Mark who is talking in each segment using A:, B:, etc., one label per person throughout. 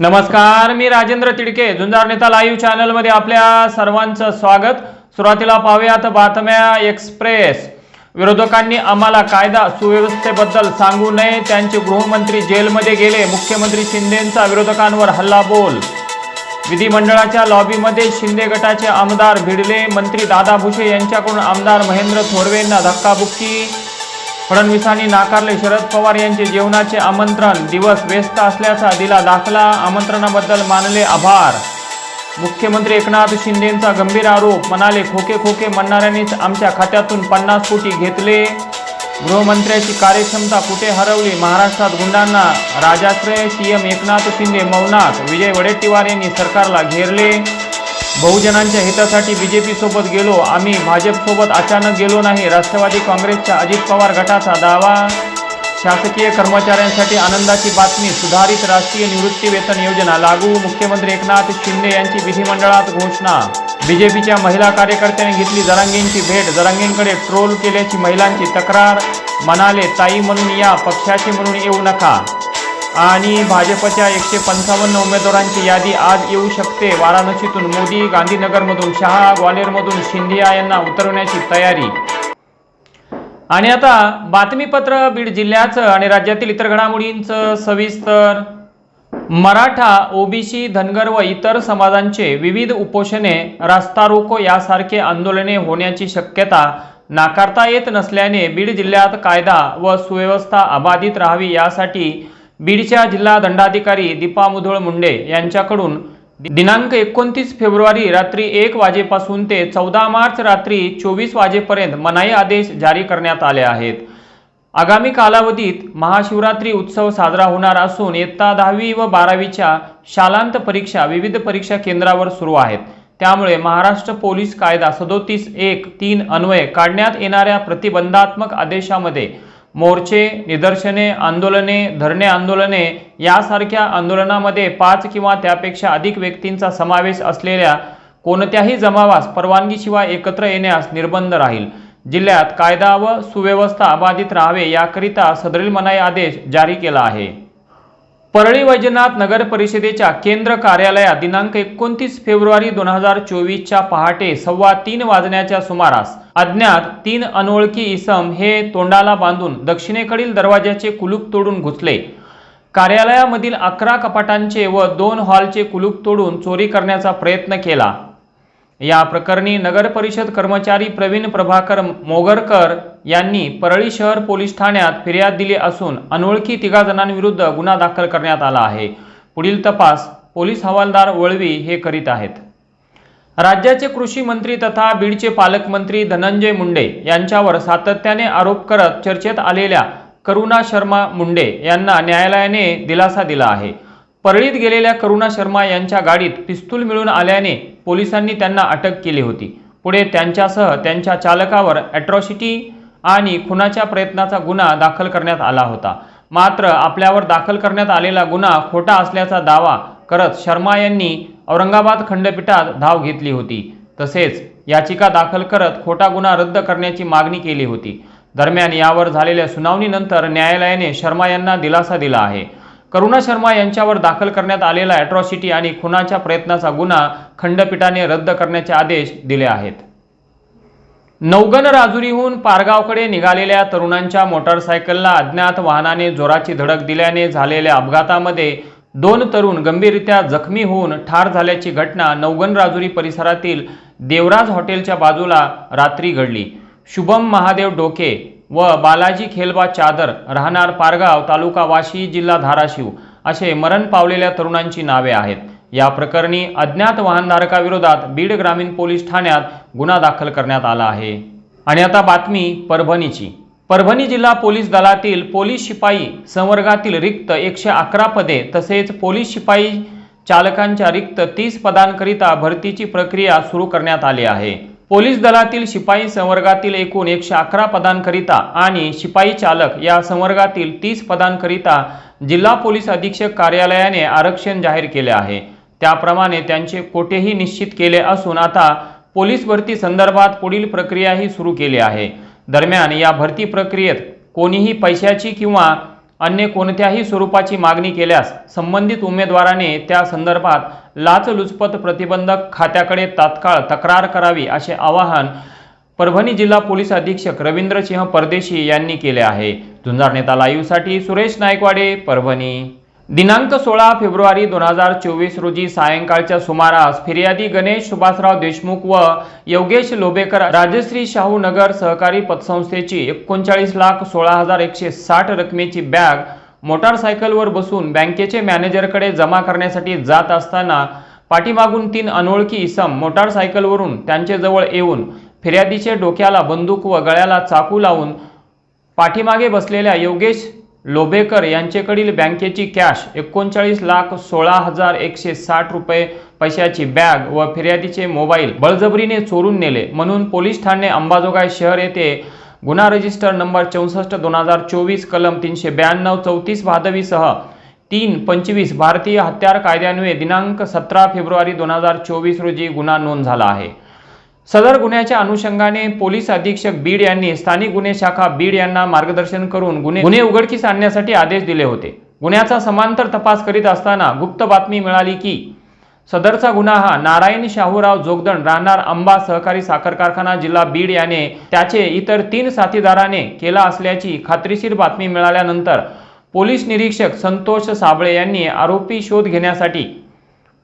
A: नमस्कार मी राजेंद्र तिडके. झुंजार नेता लाईव्ह चॅनलमध्ये आपल्या सर्वांचं स्वागत. सुरुवातीला पाहूयात बातम्या एक्सप्रेस विरोधकांनी आम्हाला कायदा सुव्यवस्थेबद्दल सांगू नये त्यांचे गृहमंत्री जेलमध्ये गेले. मुख्यमंत्री शिंदेंचा विरोधकांवर हल्ला बोल विधिमंडळाच्या लॉबीमध्ये शिंदे गटाचे आमदार भिडले. मंत्री दादा भुसे यांच्याकडून आमदार महेंद्र थोरवेंना धक्काबुक्की. फडणवीसांनी नाकारले शरद पवार यांचे जेवणाचे आमंत्रण. दिवस व्यस्त असल्याचा दिला दाखला. आमंत्रणाबद्दल मानले आभार. मुख्यमंत्री एकनाथ शिंदेंचा गंभीर आरोप. म्हणाले खोके खोके म्हणणाऱ्यांनीच आमच्या खात्यातून पन्नास कोटी घेतले. गृहमंत्र्याची कार्यक्षमता कुठे हरवली? महाराष्ट्रात गुंडांना राजाश्रय सीएम एकनाथ शिंदे मौनात. विजय वडेट्टीवार यांनी सरकारला घेरले. बहुजनांच्या हितासाठी बी जे पीसोबत गेलो. आम्ही भाजपसोबत अचानक गेलो नाही. राष्ट्रवादी काँग्रेसच्या अजित पवार गटाचा दावा. शासकीय कर्मचाऱ्यांसाठी आनंदाची बातमी. सुधारित राष्ट्रीय निवृत्ती वेतन योजना लागू. मुख्यमंत्री एकनाथ शिंदे यांची विधिमंडळात घोषणा. बीजेपीच्या महिला कार्यकर्त्यांनी घेतली जरांगींची भेट. जरांगींकडे ट्रोल केल्याची महिलांची तक्रार. म्हणाले ताई म्हणून या पक्षाचे म्हणून येऊ नका. आणि भाजपच्या एकशे पंचावन्न उमेदवारांची यादी आज येऊ शकते. वाराणसीतून मोदी गांधीनगरमधून शहा ग्वाल्हेरमधून शिंदिया यांना उतरवण्याची तयारी. आणि आता बातमीपत्र बीड जिल्ह्याचं आणि राज्यातील इतर घडामोडींचं सविस्तर. मराठा ओबीसी धनगर व इतर समाजांचे विविध उपोषणे रास्ता रोको यासारखे आंदोलने होण्याची शक्यता नाकारता येत नसल्याने बीड जिल्ह्यात कायदा व सुव्यवस्था अबाधित राहावी यासाठी बीडच्या जिल्हा दंडाधिकारी दीपा मुधोळ मुंडे यांच्याकडून दिनांक एकोणतीस फेब्रुवारी रात्री एक वाजेपासून ते चौदा मार्च रात्री चोवीस वाजेपर्यंत मनाई आदेश जारी करण्यात आले आहेत. आगामी कालावधीत महाशिवरात्री उत्सव साजरा होणार असून इयत्ता दहावी व बारावीच्या शालांत परीक्षा विविध परीक्षा केंद्रावर सुरू आहेत. त्यामुळे महाराष्ट्र पोलीस कायदा सदोतीस एक तीन अन्वय काढण्यात येणाऱ्या प्रतिबंधात्मक आदेशामध्ये मोर्चे निदर्शने आंदोलने धरणे आंदोलने यासारख्या आंदोलनामध्ये पाच किंवा त्यापेक्षा अधिक व्यक्तींचा समावेश असलेल्या कोणत्याही जमावास परवानगीशिवाय एकत्र येण्यास निर्बंध राहील. जिल्ह्यात कायदा व सुव्यवस्था अबाधित राहावे याकरिता सदरील मनाई आदेश जारी केला आहे. परळी वैजनाथ नगर परिषदेच्या केंद्र कार्यालयात दिनांक एकोणतीस फेब्रुवारी दोन हजार चोवीसच्या पहाटे सव्वा तीन वाजण्याच्या सुमारास अज्ञात तीन अनोळखी इसम हे तोंडाला बांधून दक्षिणेकडील दरवाजाचे कुलूप तोडून घुसले. कार्यालयामधील अकरा कपाटांचे व दोन हॉलचे कुलूप तोडून चोरी करण्याचा प्रयत्न केला. या प्रकरणी नगर परिषद कर्मचारी प्रवीण प्रभाकर मोगरकर यांनी परळी शहर पोलीस ठाण्यात फिर्याद दिली असून अनोळखी तिघा जणांविरुद्ध गुन्हा दाखल करण्यात आला आहे. पुढील तपास पोलीस हवालदार वळवी हे करीत आहेत. राज्याचे कृषी मंत्री तथा बीडचे पालकमंत्री धनंजय मुंडे यांच्यावर सातत्याने आरोप करत चर्चेत आलेल्या करुणा शर्मा मुंडे यांना न्यायालयाने दिलासा दिला आहे. परळीत गेलेल्या करुणा शर्मा यांच्या गाडीत पिस्तूल मिळून आल्याने पोलिसांनी त्यांना अटक केली होती. पुढे त्यांच्यासह त्यांच्या चालकावर ॲट्रॉसिटी आणि खुनाच्या प्रयत्नाचा गुन्हा दाखल करण्यात आला होता. मात्र आपल्यावर दाखल करण्यात आलेला गुन्हा खोटा असल्याचा दावा करत शर्मा यांनी औरंगाबाद खंडपीठात धाव घेतली होती. तसेच याचिका दाखल करत खोटा गुन्हा रद्द करण्याची मागणी केली होती. दरम्यान यावर झालेल्या सुनावणीनंतर न्यायालयाने शर्मा यांना दिलासा दिला आहे. करुणा शर्मा यांच्यावर दाखल करण्यात आलेला ॲट्रॉसिटी आणि खुनाच्या प्रयत्नाचा गुन्हा खंडपीठाने रद्द करण्याचे आदेश दिले आहेत. नौगन राजुरीहून पारगावकडे निघालेल्या तरुणांच्या मोटारसायकलला अज्ञात वाहनाने जोराची धडक दिल्याने झालेल्या अपघातामध्ये दोन तरुण गंभीररित्या जखमी होऊन ठार झाल्याची घटना नौगन राजुरी परिसरातील देवराज हॉटेलच्या बाजूला रात्री घडली. शुभम महादेव डोके व बालाजी खेलबा चादर राहणार पारगाव तालुका वाशी जिल्हा धाराशिव असे मरण पावलेल्या तरुणांची नावे आहेत. या प्रकरणी अज्ञात वाहनधारकाविरोधात बीड ग्रामीण पोलीस ठाण्यात गुन्हा दाखल करण्यात आला आहे. आणि आता बातमी परभणीची. परभणी जिल्हा पोलीस दलातील पोलीस शिपाई संवर्गातील रिक्त एकशे अकरा पदे तसेच पोलीस शिपाई चालकांच्या रिक्त तीस पदांकरिता भरतीची प्रक्रिया सुरू करण्यात आली आहे. पोलीस दलातील शिपाई संवर्गातील एकूण एकशे अकरा पदांकरिता आणि शिपाई चालक या संवर्गातील तीस पदांकरिता जिल्हा पोलीस अधीक्षक कार्यालयाने आरक्षण जाहीर केले आहे. त्याप्रमाणे त्यांचे कोटेही निश्चित केले असून आता पोलीस भरती संदर्भात पुढील प्रक्रियाही सुरू केली आहे. दरम्यान या भरती प्रक्रियेत कोणीही पैशाची किंवा अन्य कोणत्याही स्वरूपाची मागणी केल्यास संबंधित उमेदवाराने त्या संदर्भात लाचलुचपत प्रतिबंधक खात्याकडे तात्काळ तक्रार करावी असे आवाहन परभणी जिल्हा पोलीस अधीक्षक रवींद्रसिंह परदेशी यांनी केले आहे. झुंजार नेता लाईव्हसाठी सुरेश नायकवाडे परभणी. दिनांक सोळा फेब्रुवारी दोन हजार चोवीस रोजी सायंकाळच्या सुमारास फिर्यादी गणेश सुभाषराव देशमुख व योगेश लोबेकर राजश्री शाहू नगर सहकारी पतसंस्थेची एकोणचाळीस लाख सोळा हजार एकशे साठ रकमेची बॅग मोटारसायकलवर बसून बँकेचे मॅनेजरकडे जमा करण्यासाठी जात असताना पाठीमागून तीन अनोळखी इसम मोटारसायकलवरून त्यांच्याजवळ येऊन फिर्यादीचे डोक्याला बंदूक व गळ्याला चाकू लावून पाठीमागे बसलेल्या योगेश लोभेकर यांच्याकडील बँकेची कॅश एकोणचाळीस लाख सोळा हजार एकशे साठ रुपये पैशाची बॅग व फिर्यादीचे मोबाईल बळजबरीने चोरून नेले. म्हणून पोलीस ठाणे अंबाजोगाई शहर येथे गुन्हा रजिस्टर नंबर चौसष्ट दोन हजार चोवीस कलम तीनशे ब्याण्णव चौतीस भादवीसह तीन पंचवीस भारतीय हत्यार कायद्यान्वये दिनांक सतरा फेब्रुवारी दोन हजार चोवीस रोजी गुन्हा नोंद झाला आहे. सदर गुन्ह्याच्या अनुषंगाने पोलीस अधीक्षक बीड यांनी स्थानिक गुन्हे शाखा बीड यांना मार्गदर्शन करून गुन्हे गुन्हे उघडकीस आणण्यासाठी आदेश दिले होते. गुन्ह्याचा समांतर तपास करीत असताना गुप्त बातमी मिळाली की सदरचा गुन्हा हा नारायण शाहूराव जोगदंड राहणार अंबा सहकारी साखर कारखाना जिल्हा बीड याने त्याचे इतर तीन साथीदाराने केला असल्याची खात्रीशीर बातमी मिळाल्यानंतर पोलीस निरीक्षक संतोष साबळे यांनी आरोपी शोध घेण्यासाठी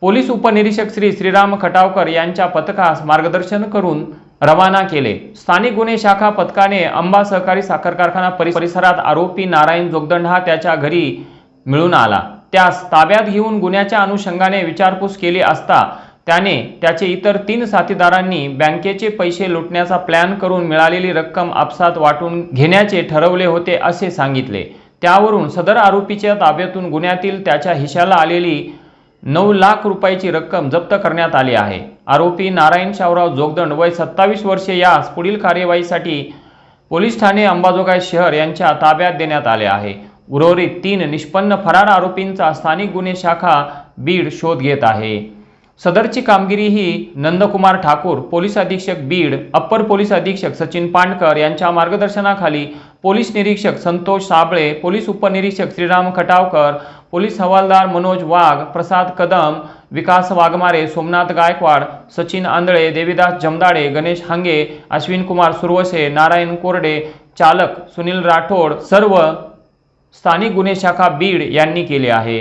A: पोलीस उपनिरीक्षक श्री श्रीराम खटावकर यांच्या पथकास मार्गदर्शन करून रवाना केले. स्थानिक गुन्हे शाखा पथकाने अंबा सहकारी साखर कारखाना परिसरात आरोपी नारायण जोगदंड हा त्याच्या घरी मिळून आला. त्यास ताब्यात घेऊन गुन्ह्याच्या अनुषंगाने विचारपूस केली असता त्याने त्याचे इतर तीन साथीदारांनी बँकेचे पैसे लुटण्याचा प्लॅन करून मिळालेली रक्कम आपसात वाटून घेण्याचे ठरवले होते असे सांगितले. त्यावरून सदर आरोपीच्या ताब्यातून गुन्ह्यातील त्याच्या हिशाला आलेली नऊ लाख रुपयाची रक्कम जप्त करण्यात आली आहे. आरोपी नारायण शावराव जोगदंड वय सत्तावीस वर्षे यास पुढील कार्यवाहीसाठी पोलीस ठाणे अंबाजोगाई शहर यांच्या ताब्यात देण्यात आले आहे. उर्वरित तीन निष्पन्न फरार आरोपींचा स्थानिक गुन्हे शाखा बीड शोध घेत आहे. सदरची कामगिरी ही नंदकुमार ठाकूर पोलीस अधीक्षक बीड अप्पर पोलीस अधीक्षक सचिन पांडकर यांच्या मार्गदर्शनाखाली पोलीस निरीक्षक संतोष साबळे पोलीस उपनिरीक्षक श्रीराम खटावकर पोलीस हवालदार मनोज वाघ प्रसाद कदम विकास वाघमारे सोमनाथ गायकवाड सचिन आंधळे देवीदास जमदाडे गणेश हांगे अश्विन कुमार सुरवसे नारायण कोरडे चालक सुनील राठोड सर्व स्थानिक गुन्हे शाखा बीड यांनी केले आहे.